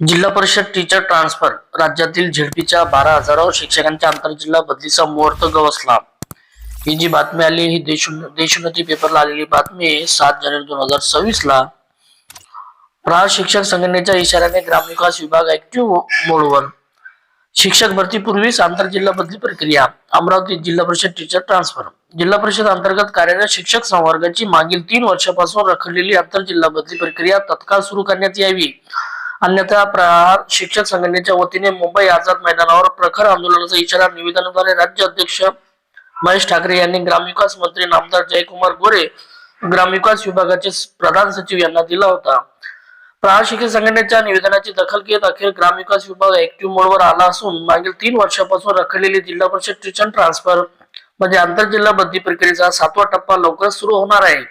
जिल्हा परिषद teacher transfer राज्यातील झेडपीच्या बारा हजारावर शिक्षकांच्या आंतरजिल्हा बदलीचा मुहूर्त गवसला. ही जी बातमी आली ही देशोन्नती पेपरला आलेली बातमी आहे सात जानेवारी दोन हजार सव्वीस ला प्रहार शिक्षक संघटनेच्या इशाऱ्याने ग्रामविकास विभाग ऍक्टिव्ह मोडवर. शिक्षक भरतीपूर्वीच आंतरजिल्हा बदली प्रक्रिया अमरावती जिल्हा परिषद टीचर ट्रान्सफर जिल्हा परिषद अंतर्गत कार्यरत शिक्षक संवर्गाची मागील तीन वर्षापासून रखडलेली आंतरजिल्हा बदली प्रक्रिया तत्काळ सुरू करण्यात यावी. अन्यथा प्रहार शिक्षक संघटनेच्या वतीने मुंबई आझाद मैदानावर प्रखर आंदोलनाचा इशारा निवेदनाद्वारे राज्य अध्यक्ष महेश ठाकरे यांनी ग्रामविकास मंत्री नामदार जयकुमार गोरे ग्रामविकास विभागाचे प्रधान सचिव यांना दिला होता. प्रहार शिक्षक संघटनेच्या निवेदनाची दखल घेत अखेर ग्रामविकास विभाग ऍक्टिव्ह मोडवर आला असून मागील तीन वर्षापासून रखडलेली जिल्हा परिषद ट्युशन ट्रान्सफर म्हणजे आंतरजिल्हा बदली प्रक्रियेचा सातवा टप्पा लवकरच सुरू होणार आहे.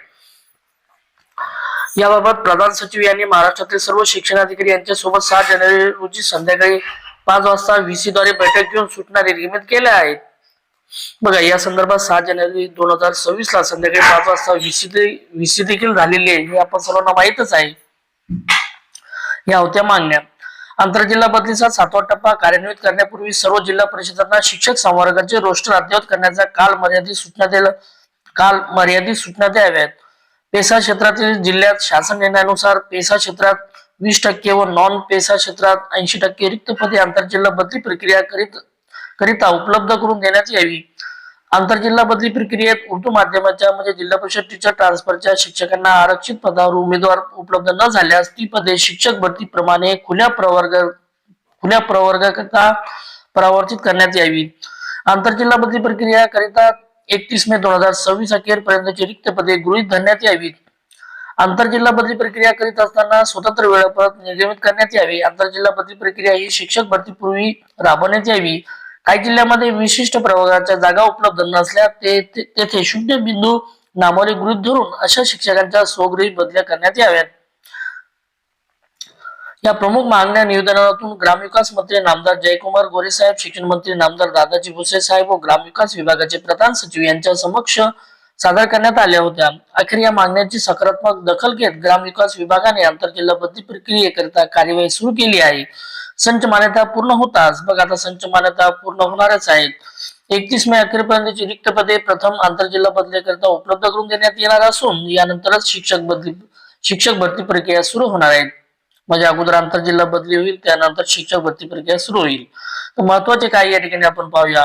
याबाबत प्रधान सचिव यांनी महाराष्ट्रातील सर्व शिक्षणाधिकारी यांच्यासोबत सहा जानेवारी रोजी संध्याकाळी पाच वाजता व्हीसी द्वारे बैठक घेऊन सूचना निर्गमित केल्या आहेत. बघा या संदर्भात सहा जानेवारी दोन हजार सव्वीस ला संध्याकाळी पाच वाजता व्हीसी व्हीसी देखील झालेली आहे हे आपण सर्वांना माहितच आहे. या होत्या मागण्या. आंतरजिल्हा बदलीचा सातवा टप्पा कार्यान्वित करण्यापूर्वी सर्व जिल्हा परिषदांना शिक्षक संवर्गाचे रोस्टर अद्ययावत करण्याचा काल मर्यादित सूचना द्यायला काल मर्यादित सूचना द्याव्यात. पेसा क्षेत्रातील जिल्ह्यात शासन निर्णयानुसार पेसा क्षेत्रात वीस टक्के व नॉन पेसा क्षेत्रात ऐंशी टक्के रिक्त पदे आंतरजिल्हा बदली प्रक्रिया करीत करिता उपलब्ध करून देण्यात यावी. आंतरजिल्हा बदली प्रक्रियेत उर्दू माध्यमाच्या म्हणजे जिल्हा परिषद टीचर ट्रान्सफरच्या शिक्षकांना आरक्षित पदावर उमेदवार उपलब्ध न झाल्यास ती पदे शिक्षक भरतीप्रमाणे खुल्या प्रवर्ग खुल्या प्रवर्गाकरता परावर्तित करण्यात यावी. आंतरजिल्हा बदली प्रक्रिया करिता एकतीस मे दोन हजार सव्वीस अखेर पर्यंतची रिक्त पदे गृहीत धरण्यात यावीत. आंतरजिल्हा बदली प्रक्रिया करीत असताना स्वतंत्र वेळापत्रक निर्गमित करण्यात यावे. आंतरजिल्हा बदली प्रक्रिया ही शिक्षक भरतीपूर्वी राबवण्यात यावी. काही जिल्ह्यामध्ये विशिष्ट प्रवर्गाच्या जागा उपलब्ध नसल्या ते ते- तेथे शून्य बिंदू नामावली गृहीत धरून अशा शिक्षकांच्या स्वगृही बदल्या करण्यात याव्यात. या प्रमुख मागण्या निवेदनातून ग्रामविकास मंत्री नामदार जयकुमार गोरे साहेब शिक्षण मंत्री नामदार दादाजी भुसे साहेब व ग्रामविकास विभागाचे प्रधान सचिव यांच्या समक्ष सादर करण्यात आल्या होत्या. अखेर या मागण्यांची सकारात्मक दखल घेत ग्रामविकास विभागाने आंतरजिल्हा बदली प्रक्रियेकरिता कार्यवाही सुरू केली आहे. संच मान्यता पूर्ण होताच. बघ आता संच मान्यता पूर्ण होणारच आहेत. एकतीस मे अखेरपर्यंतची रिक्त पदे प्रथम आंतरजिल्हा बदलीकरिता उपलब्ध करून देण्यात येणार असून यानंतरच शिक्षक बदली शिक्षक भरती प्रक्रिया सुरू होणार आहेत म्हणजे अगोदर आंतरजिल्हा बदली होईल त्यानंतर शिक्षक भरती प्रक्रिया सुरू होईल. तर महत्त्वाचे काय या ठिकाणी आपण पाहूया.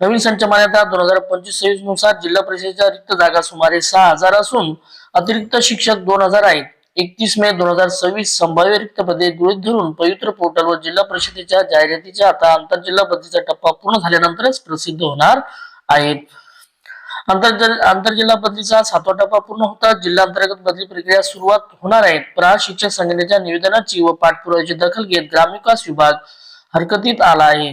नवीन संच मान्यता दोन हजार पंचवीस सव्वीसनुसार जिल्हा परिषदेच्या रिक्त जागा सुमारे सहा हजार असून अतिरिक्त शिक्षक दोन हजार आहेत. एकतीस मे दोन हजार सव्वीस संभाव्य रिक्त पदे गृहित धरून पवित्र पोर्टलवर जिल्हा परिषदेच्या जाहिरातीच्या आता आंतरजिल्हा बदलीचा टप्पा पूर्ण झाल्यानंतरच प्रसिद्ध होणार आहेत. आंतरजिल्हा आंतरजिल्हा बदलीचा सातवा टप्पा पूर्ण होता. जिल्हा अंतर्गत बदली प्रक्रिया सुरुवात होणार आहे. प्रहार शिक्षक संघटनेच्या निवेदनाची व पाठपुराव्याची दखल घेत ग्रामविकास विभाग हरकतीत आला आहे.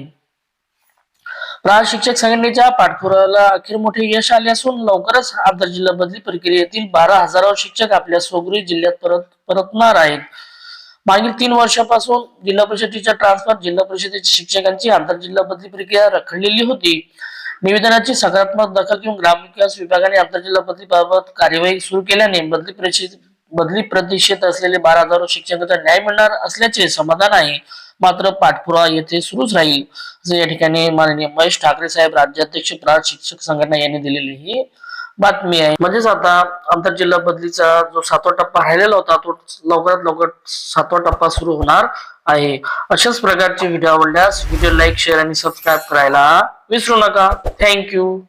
प्रहार शिक्षक संघटनेच्या पाठपुराव्याला अखेर मोठे यश आले असून लवकरच आंतरजिल्हा बदली प्रक्रियेतील बारा हजारावर शिक्षक आपल्या स्वगृही जिल्ह्यात परत परतणार आहेत. मागील तीन वर्षापासून जिल्हा परिषदेच्या ट्रान्सफर जिल्हा परिषदेच्या शिक्षकांची आंतरजिल्हा बदली प्रक्रिया रखडलेली होती. निवेदनाची सकारात्मक दखल घेऊन ग्रामविकास विभागाने आंतरजिल्हा बदलीबाबत कार्यवाही सुरू केल्याने बदली प्रतीक्षेत बदली प्रतिष्ठेत असलेले बारा हजारो शिक्षकांचा न्याय मिळणार असल्याचे समाधान आहे. मात्र पाठपुरावा येथे सुरूच राहील. असे या ठिकाणी माननीय महेश ठाकरे साहेब राज्याध्यक्ष प्रहार शिक्षक संघटना यांनी दिलेली ही बातमी आहे. म्हणजेच आता आंतरजिल्हा बदलीचा जो सातवा टप्पा राहिलेला होता तो लवकरात लवकर सातवा टप्पा सुरू होणार आहे. अशाच प्रकारचे व्हिडिओ आवडल्यास व्हिडिओ लाईक शेअर आणि सबस्क्राईब करायला विसरू नका. थँक्यू